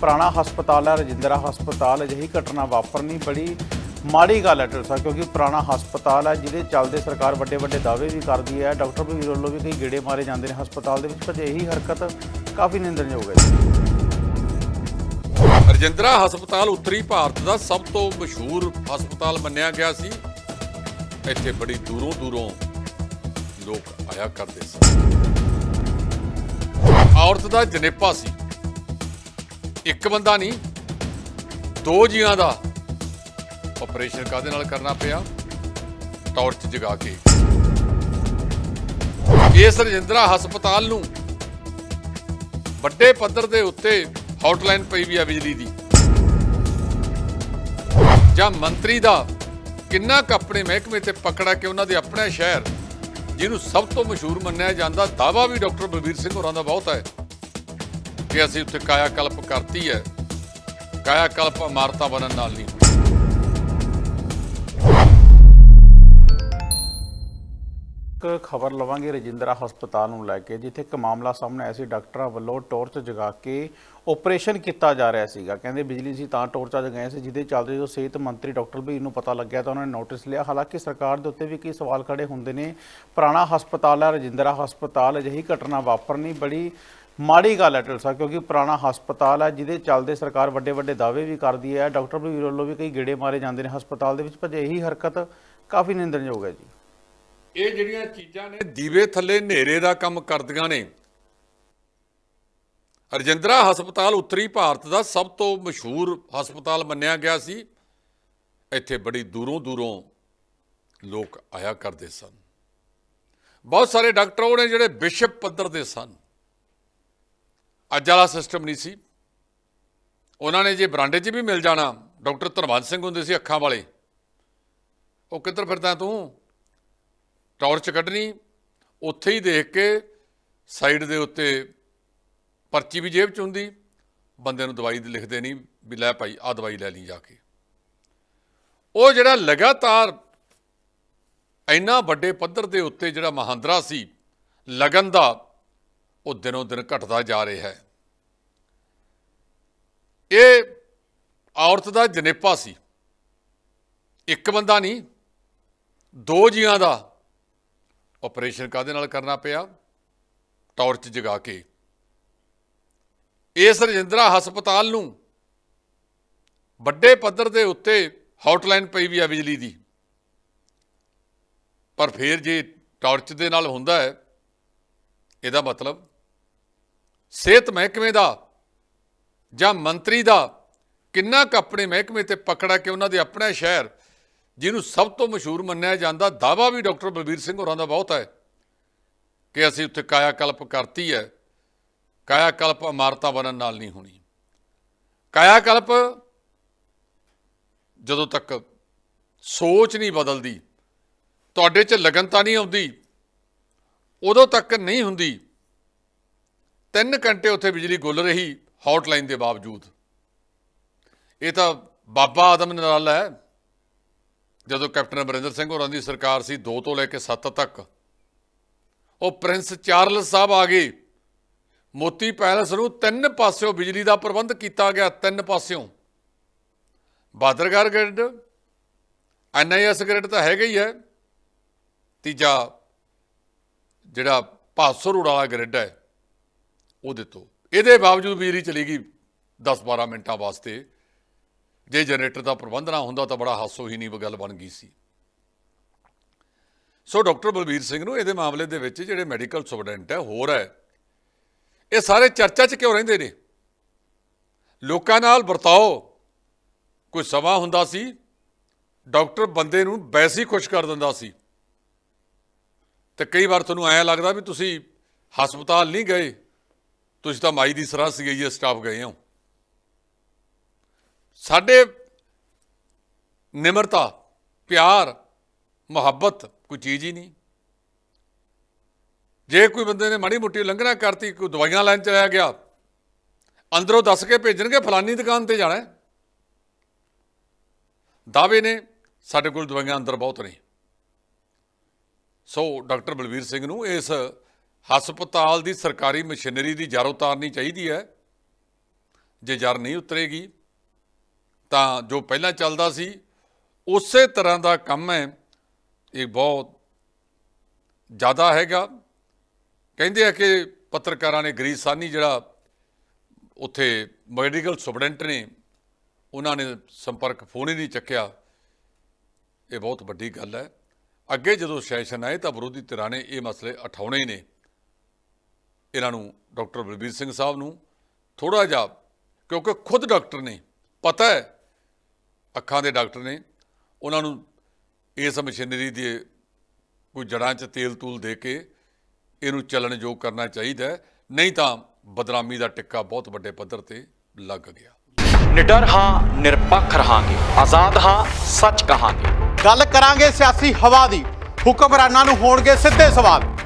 ਪੁਰਾਣਾ ਹਸਪਤਾਲ ਹੈ, ਰਜਿੰਦਰਾ ਹਸਪਤਾਲ, ਅਜਿਹੀ ਘਟਨਾ ਵਾਪਰਨੀ ਬੜੀ ਮਾੜੀ ਗੱਲ ਹੈ ਟਰਸਾ ਕਿਉਂਕਿ ਪੁਰਾਣਾ ਹਸਪਤਾਲ ਹੈ, ਜਿਹਦੇ ਚੱਲਦੇ ਸਰਕਾਰ ਵੱਡੇ ਵੱਡੇ ਦਾਅਵੇ ਵੀ ਕਰਦੀ ਹੈ। ਡਾਕਟਰ ਵੀ ਵੱਲੋਂ ਵੀ ਕਈ ਗੇੜੇ ਮਾਰੇ ਜਾਂਦੇ ਨੇ ਹਸਪਤਾਲ ਦੇ ਵਿੱਚ, ਪਰ ਇਹੀ ਹਰਕਤ ਕਾਫੀ ਨਿੰਦਣਯੋਗ ਹੈ। ਰਜਿੰਦਰਾ ਹਸਪਤਾਲ ਉੱਤਰੀ ਭਾਰਤ ਦਾ ਸਭ ਤੋਂ ਮਸ਼ਹੂਰ ਹਸਪਤਾਲ ਮੰਨਿਆ ਗਿਆ ਸੀ। ਇੱਥੇ ਬੜੀ ਦੂਰੋਂ ਦੂਰੋਂ ਲੋਕ ਆਇਆ ਕਰਦੇ ਸਨ ਔਰਤ ਦਾ ਜਨੇਪਾ ਸੀ। ਇੱਕ ਬੰਦਾ ਨਹੀਂ, ਦੋ ਜੀਆਂ ਦਾ ਆਪਰੇਸ਼ਨ ਕਾਦੇ ਨਾਲ ਕਰਨਾ ਪਿਆ? ਟਾਰਚ ਜਗਾ ਕੇ। ਇਸ ਰਜਿੰਦਰਾ ਹਸਪਤਾਲ ਨੂੰ ਵੱਡੇ ਪੱਧਰ ਦੇ ਉੱਤੇ ਹੌਟਲਾਈਨ ਪਈ ਵੀ ਆ ਬਿਜਲੀ ਦੀ। ਜਾਂ ਮੰਤਰੀ ਦਾ ਕਿੰਨਾ ਕੁ ਆਪਣੇ ਮਹਿਕਮੇ ਤੇ ਪਕੜਾ ਕਿ ਉਹਨਾਂ ਦੇ ਆਪਣੇ ਸ਼ਹਿਰ, ਜਿਹਨੂੰ ਸਭ ਤੋਂ ਮਸ਼ਹੂਰ ਮੰਨਿਆ ਜਾਂਦਾ ਦਾਵਾ ਵੀ ਡਾਕਟਰ ਬਲਬੀਰ ਸਿੰਘ ਹੋਰਾਂ ਦਾ ਬਹੁਤ ਹੈ। ਕਿ ਅਸੀਂ ਉੱਥੇ ਕਾਇਆ ਕਲਪ ਕਰਤੀ ਹੈ। ਕਾਇਆ ਕਲਪ ਇਮਾਰਤਾਂ ਬਣਨ ਨਾਲ ਨਹੀਂ ਇੱਕ ਖਬਰ ਲਵਾਂਗੇ ਰਜਿੰਦਰਾ ਹਸਪਤਾਲ ਨੂੰ ਲੈ ਕੇ, ਜਿੱਥੇ ਇੱਕ ਮਾਮਲਾ ਸਾਹਮਣੇ ਆਇਆ ਸੀ। ਡਾਕਟਰਾਂ ਵੱਲੋਂ ਟਾਰਚ ਜਗਾ ਕੇ ਆਪਰੇਸ਼ਨ ਕੀਤਾ ਜਾ ਰਿਹਾ ਸੀਗਾ। ਕਹਿੰਦੇ ਬਿਜਲੀ ਸੀ ਤਾਂ ਟਾਰਚਾਂ ਜਗਾਇਆ ਸੀ, ਜਿਹਦੇ ਚੱਲਦੇ ਜਦੋਂ ਸਿਹਤ ਮੰਤਰੀ ਡਾਕਟਰ ਵੀ ਨੂੰ ਪਤਾ ਲੱਗਿਆ ਤਾਂ ਉਹਨਾਂ ਨੇ ਨੋਟਿਸ ਲਿਆ। ਹਾਲਾਂਕਿ ਸਰਕਾਰ ਦੇ ਉੱਤੇ ਵੀ ਕਈ ਸਵਾਲ ਖੜੇ ਹੁੰਦੇ ਨੇ। ਪੁਰਾਣਾ ਹਸਪਤਾਲ ਹੈ, ਰਜਿੰਦਰਾ ਹਸਪਤਾਲ, ਅਜਿਹੀ ਘਟਨਾ ਵਾਪਰਨੀ ਬੜੀ ਮਾੜੀ ਗੱਲ ਹੈ ਟਲਸਾ ਕਿਉਂਕਿ ਪੁਰਾਣਾ ਹਸਪਤਾਲ ਹੈ ਜਿਹਦੇ ਚੱਲਦੇ ਸਰਕਾਰ ਵੱਡੇ ਵੱਡੇ ਦਾਅਵੇ ਵੀ ਕਰਦੀ ਹੈ। ਡਾਕਟਰ ਵੀ ਵੱਲੋਂ ਵੀ ਕਈ ਗੇੜੇ ਮਾਰੇ ਜਾਂਦੇ ਨੇ ਹਸਪਤਾਲ ਦੇ ਵਿੱਚ, ਪਰ ਇਹੀ ਹਰਕਤ ਕਾਫੀ ਨਿੰਦਣਯੋਗ ਹੈ ਜੀ। ਇਹ ਜਿਹੜੀਆਂ ਚੀਜ਼ਾਂ ਨੇ ਦੀਵੇ ਥੱਲੇ ਹਨੇਰੇ ਦਾ ਕੰਮ ਕਰਦੀਆਂ ਨੇ। ਰਜਿੰਦਰਾ ਹਸਪਤਾਲ ਉੱਤਰੀ ਭਾਰਤ ਦਾ ਸਭ ਤੋਂ ਮਸ਼ਹੂਰ ਹਸਪਤਾਲ ਮੰਨਿਆ ਗਿਆ ਸੀ। ਇੱਥੇ ਬੜੀ ਦੂਰੋਂ ਦੂਰੋਂ ਲੋਕ ਆਇਆ ਕਰਦੇ ਸਨ। ਬਹੁਤ ਸਾਰੇ ਡਾਕਟਰ ਉਹ ਨੇ ਜਿਹੜੇ ਵਿਸ਼ਵ ਪੱਧਰ ਦੇ ਸਨ। ਅੱਜ ਵਾਲਾ ਸਿਸਟਮ ਨਹੀਂ ਸੀ। ਉਹਨਾਂ ਨੇ ਜੇ ਬਰਾਂਡੇ 'ਚ ਵੀ ਮਿਲ ਜਾਣਾ, ਡਾਕਟਰ ਧਰਮਵੰਤ ਸਿੰਘ ਹੁੰਦੇ ਸੀ ਅੱਖਾਂ ਵਾਲੇ। ਉਹ ਕਿੱਧਰ ਫਿਰਦਾ ਤੂੰ? ਟਾਰਚ ਕੱਢਣੀ। ਉੱਥੇ ਹੀ ਦੇਖ ਕੇ ਸਾਈਡ ਦੇ ਉੱਤੇ ਪਰਚੀ ਵੀ ਜੇਬ 'ਚ ਹੁੰਦੀ। ਬੰਦੇ ਨੂੰ ਦਵਾਈ ਲਿਖਦੇ ਨਹੀਂ ਵੀ ਲੈ ਭਾਈ ਆ ਦਵਾਈ ਲੈ ਲਈ ਜਾ ਕੇ। ਉਹ ਜਿਹੜਾ ਲਗਾਤਾਰ ਇੰਨਾ ਵੱਡੇ ਪੱਧਰ ਦੇ ਉੱਤੇ ਜਿਹੜਾ ਮਹਾਂਦਰਾ ਸੀ, ਲਗਨ ਦਾ ਉਹ ਦਿਨੋਂ ਦਿਨ ਘਟਦਾ ਜਾ ਰਿਹਾ ਹੈ। ਇਹ ਔਰਤ ਦਾ ਜਨੇਪਾ ਸੀ। ਇੱਕ ਬੰਦਾ ਨਹੀਂ, ਦੋ ਜੀਆਂ ਦਾ ਆਪਰੇਸ਼ਨ ਕਾਦੇ ਨਾਲ ਕਰਨਾ ਪਿਆ? ਟਾਰਚ ਜਗਾ ਕੇ। ਇਸ ਰਜਿੰਦਰਾ ਹਸਪਤਾਲ ਨੂੰ ਵੱਡੇ ਪੱਧਰ ਦੇ ਉੱਤੇ ਹੌਟਲਾਈਨ ਪਈ ਵੀ ਆ ਬਿਜਲੀ ਦੀ। ਪਰ ਫਿਰ ਜੇ ਟਾਰਚ ਦੇ ਨਾਲ ਹੁੰਦਾ ਹੈ, ਇਹਦਾ ਮਤਲਬ ਸਿਹਤ ਮਹਿਕਮੇ ਦਾ ਜਾਂ ਮੰਤਰੀ ਦਾ ਕਿੰਨਾ ਕੁ ਆਪਣੇ ਮਹਿਕਮੇ ਤੇ ਪਕੜਾ ਕਿ ਉਹਨਾਂ ਦੇ ਆਪਣੇ ਸ਼ਹਿਰ, ਜਿਹਨੂੰ ਸਭ ਤੋਂ ਮਸ਼ਹੂਰ ਮੰਨਿਆ ਜਾਂਦਾ ਦਾਵਾ ਵੀ ਡਾਕਟਰ ਬਲਬੀਰ ਸਿੰਘ ਹੋਰਾਂ ਦਾ ਬਹੁਤ ਹੈ ਕਿ ਅਸੀਂ ਉੱਥੇ ਕਾਇਆ ਕਲਪ ਕਰਤੀ ਹੈ। ਕਾਇਆ ਕਲਪ ਇਮਾਰਤਾਂ ਬਣਨ ਨਾਲ ਨਹੀਂ ਹੋਣੀ। ਕਾਇਆ ਕਲਪ ਜਦੋਂ ਤੱਕ ਸੋਚ ਨਹੀਂ ਬਦਲਦੀ, ਤੁਹਾਡੇ 'ਚ ਲਗਨਤਾ ਨਹੀਂ ਆਉਂਦੀ, ਉਦੋਂ ਤੱਕ ਨਹੀਂ ਹੁੰਦੀ 3 ਘੰਟੇ ਉੱਥੇ ਬਿਜਲੀ ਗੁੱਲ ਰਹੀ ਹੌਟਲਾਈਨ ਦੇ ਬਾਵਜੂਦ। ਇਹ ਤਾਂ ਬਾਬਾ ਆਦਮ ਨਰਾਲਾ ਹੈ। ਜਦੋਂ ਕੈਪਟਨ ਅਮਰਿੰਦਰ ਸਿੰਘ ਹੋਰਾਂ ਦੀ ਸਰਕਾਰ ਸੀ 2 ਤੋਂ ਲੈ ਕੇ 7 ਤੱਕ, ਉਹ ਪ੍ਰਿੰਸ ਚਾਰਲਸ ਸਾਹਿਬ ਆ ਗਏ। ਮੋਤੀ ਪੈਲਸ ਨੂੰ ਤਿੰਨ ਪਾਸਿਓਂ ਬਿਜਲੀ ਦਾ ਪ੍ਰਬੰਧ ਕੀਤਾ ਗਿਆ, ਤਿੰਨ ਪਾਸਿਓਂ। ਬਾਦਰਗੜ ਗ੍ਰਿਡ ਐਨਆਈਐਸ ਗ੍ਰਿਡ ਤਾਂ ਹੈਗਾ ਹੀ ਹੈ। ਤੀਜਾ ਜਿਹੜਾ ਭਾਸੋ ਰੋਡ ਵਾਲਾ ਗ੍ਰਿਡ ਹੈ। ਉਹ ਦਿੱਤੋ ਇਹਦੇ ਬਾਵਜੂਦ ਬਿਜਲੀ ਚਲੀ ਗਈ 10-12 ਮਿੰਟਾਂ ਵਾਸਤੇ। ਜੇ ਜਨਰੇਟਰ ਦਾ ਪ੍ਰਬੰਧ ਨਾ ਹੁੰਦਾ ਤਾਂ ਬੜਾ ਹਾਸੋ ਹੀ ਨਹੀਂ ਗੱਲ ਬਣ ਗਈ ਸੀ। ਸੋ ਡਾਕਟਰ ਬਲਬੀਰ ਸਿੰਘ ਨੂੰ ਇਹਦੇ ਮਾਮਲੇ ਦੇ ਵਿੱਚ ਜਿਹੜੇ ਮੈਡੀਕਲ ਸੁਪਰਡੈਂਟ ਹੈ, ਹੋਰ ਹੈ, ਇਹ ਸਾਰੇ ਚਰਚਾ 'ਚ ਕਿਉਂ ਰਹਿੰਦੇ ਨੇ? ਲੋਕਾਂ ਨਾਲ ਵਰਤਾਓ। ਕੋਈ ਸਮਾਂ ਹੁੰਦਾ ਸੀ, ਡਾਕਟਰ ਬੰਦੇ ਨੂੰ ਵੈਸੇ ਹੀ ਖੁਸ਼ ਕਰ ਦਿੰਦਾ ਸੀ। ਤੇ ਕਈ ਵਾਰ ਤੁਹਾਨੂੰ ਐਂ ਲੱਗਦਾ ਵੀ ਤੁਸੀਂ ਹਸਪਤਾਲ ਨਹੀਂ ਗਏ। ਤੁਸੀਂ ਤਾਂ ਮਾਈ ਦੀ ਸਰਾਹ ਸੀ ਗਈ ਹੈ ਸਟਾਫ ਗਏ ਹੋ। ਸਾਡੇ ਨਿਮਰਤਾ, ਪਿਆਰ, ਮੁਹੱਬਤ ਕੋਈ ਚੀਜ਼ ਹੀ ਨਹੀਂ। ਜੇ ਕੋਈ ਬੰਦੇ ਨੇ ਮਾੜੀ ਮੋਟੀ ਉਲੰਘਣਾ ਕਰਤੀ, ਕੋਈ ਦਵਾਈਆਂ ਲੈਣ ਚਲਿਆ ਗਿਆ, ਅੰਦਰੋਂ ਦੱਸ ਕੇ ਭੇਜਣਗੇ, ਫਲਾਨੀ ਦੁਕਾਨ ਤੇ ਜਾਣਾ ਦਾਅਵੇ ਨੇ ਸਾਡੇ ਕੋਲ ਦਵਾਈਆਂ ਅੰਦਰ ਬਹੁਤ ਨੇ। ਸੋ ਡਾਕਟਰ ਬਲਵੀਰ ਸਿੰਘ ਨੂੰ ਇਸ ਹਸਪਤਾਲ ਦੀ ਸਰਕਾਰੀ ਮਸ਼ੀਨਰੀ ਦੀ ਜਰ ਉਤਾਰਨੀ ਚਾਹੀਦੀ ਹੈ। ਜੇ ਜਰ ਨਹੀਂ ਉਤਰੇਗੀ, ਤਾਂ ਜੋ ਪਹਿਲਾਂ ਚੱਲਦਾ ਸੀ, ਉਸੇ ਤਰ੍ਹਾਂ ਦਾ ਕੰਮ ਹੈ। ਇਹ ਬਹੁਤ ਜ਼ਿਆਦਾ ਹੈਗਾ। ਕਹਿੰਦੇ ਆ ਕਿ ਪੱਤਰਕਾਰਾਂ ਨੇ ਗਰੀਸਾਨੀ ਜਿਹੜਾ ਉੱਥੇ ਮੈਡੀਕਲ ਸੁਪਰਡੈਂਟ ਨੇ, ਉਹਨਾਂ ਨੇ ਸੰਪਰਕ ਫੋਨ ਹੀ ਨਹੀਂ ਚੱਕਿਆ। ਇਹ ਬਹੁਤ ਵੱਡੀ ਗੱਲ ਹੈ। ਅੱਗੇ ਜਦੋਂ ਸੈਸ਼ਨ ਆਏ ਤਾਂ ਵਿਰੋਧੀ ਧਿਰਾਂ ਨੇ ਇਹ ਮਸਲੇ ਉਠਾਉਣੇ ਨੇ। ਇਹਨਾਂ ਨੂੰ ਡਾਕਟਰ ਬਲਬੀਰ ਸਿੰਘ ਸਾਹਿਬ ਨੂੰ ਥੋੜਾ ਜਿਹਾ ਕਿਉਂਕਿ ਖੁਦ ਡਾਕਟਰ ਨੇ ਪਤਾ ਹੈ ਅੱਖਾਂ ਦੇ ਡਾਕਟਰ ਨੇ ਉਹਨਾਂ ਨੂੰ ਇਸ ਮਸ਼ੀਨਰੀ ਦੇ ਕੋਈ ਜੜਾਂ 'ਚ ਤੇਲ ਤੂਲ ਦੇ ਕੇ ਇਹਨੂੰ ਚੱਲਣ ਯੋਗ ਕਰਨਾ ਚਾਹੀਦਾ ਨਹੀਂ ਤਾਂ ਬਦਨਾਮੀ ਦਾ ਟਿੱਕਾ ਬਹੁਤ ਵੱਡੇ ਪੱਧਰ ਤੇ ਲੱਗ ਗਿਆ। ਨਿਡਰ ਹਾਂ ਨਿਰਪੱਖ ਰਹਾਂਗੇ ਆਜ਼ਾਦ ਹਾਂ ਸੱਚ ਕਹਾਂਗੇ। ਗੱਲ ਕਰਾਂਗੇ ਸਿਆਸੀ ਹਵਾ ਦੀ ਹੁਕਮਰਾਨਾਂ ਨੂੰ ਹੋਣਗੇ ਸਿੱਧੇ ਸਵਾਲ।